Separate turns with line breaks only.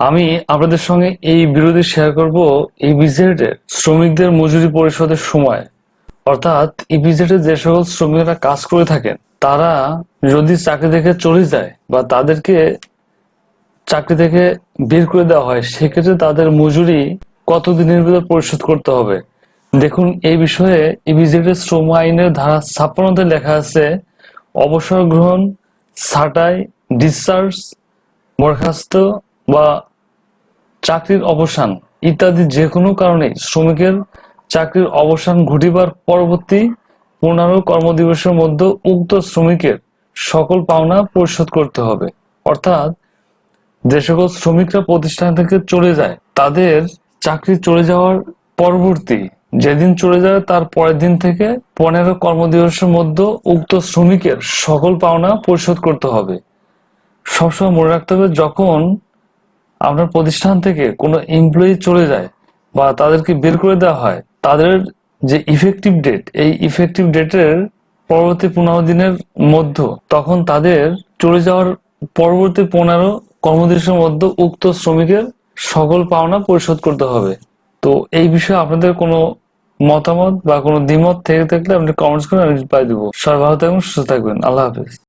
আমি আপনাদের সঙ্গে এই বিরোধী শেয়ার করব ইপিজেডের শ্রমিকদের মজুরি পরিশোধের সময়। অর্থাৎ ইপিজেডে যে সকল শ্রমিকরা কাজ করে থাকেন, তারা যদি চাকরি থেকে চলে যায় বা তাদেরকে চাকরি থেকে বের করে দেওয়া হয়, সেক্ষেত্রে তাদের মজুরি কতদিনের ভিতরে পরিশোধ করতে হবে? দেখুন, এই বিষয়ে ইপিজেডের শ্রম আইনের ধারা ছাপ্পান্নতে লেখা আছে, অবসর গ্রহণ, ছাঁটাই ডিসচার্জ বরখাস্ত বা চাকরির অবসান ইত্যাদি যে কোনো কারণে শ্রমিকের চাকরির অবসান ঘটিবার পরবর্তী পনেরো কর্মদিবসের মধ্যে উক্ত শ্রমিকের সকল পাওনা পরিশোধ করতে হবে। অর্থাৎ যে সকল শ্রমিকরা প্রতিষ্ঠান থেকে চলে যায়, তাদের চাকরি চলে যাওয়ার পরবর্তী যেদিন চলে যাবে তার পরের দিন থেকে পনেরো কর্মদিবসের মধ্যে উক্ত শ্রমিকের সকল পাওনা পরিশোধ করতে হবে। সবসময় মনে রাখতে হবে, যখন আপনার প্রতিষ্ঠান থেকে কোনো এমপ্লয়ি চলে যায় বা তাদেরকে বের করে দেওয়া হয়, তাদের যে ইফেক্টিভ ডেট এই ইফেক্টিভ ডেটের পরবর্তী পনেরো দিনের মধ্যে তখন তাদের চলে যাওয়ার পরবর্তী পনেরো কর্মদিবসের মধ্যে উক্ত শ্রমিকের সকল পাওনা পরিশোধ করতে হবে। তো এই বিষয়ে আপনাদের কোনো মতামত বা কোনো দ্বিমত থেকে থাকলে আপনি কমেন্টস করে আমি পাই দেবো। সবাই ভালো থাকবেন, সুস্থ থাকবেন। আল্লাহ হাফিজ।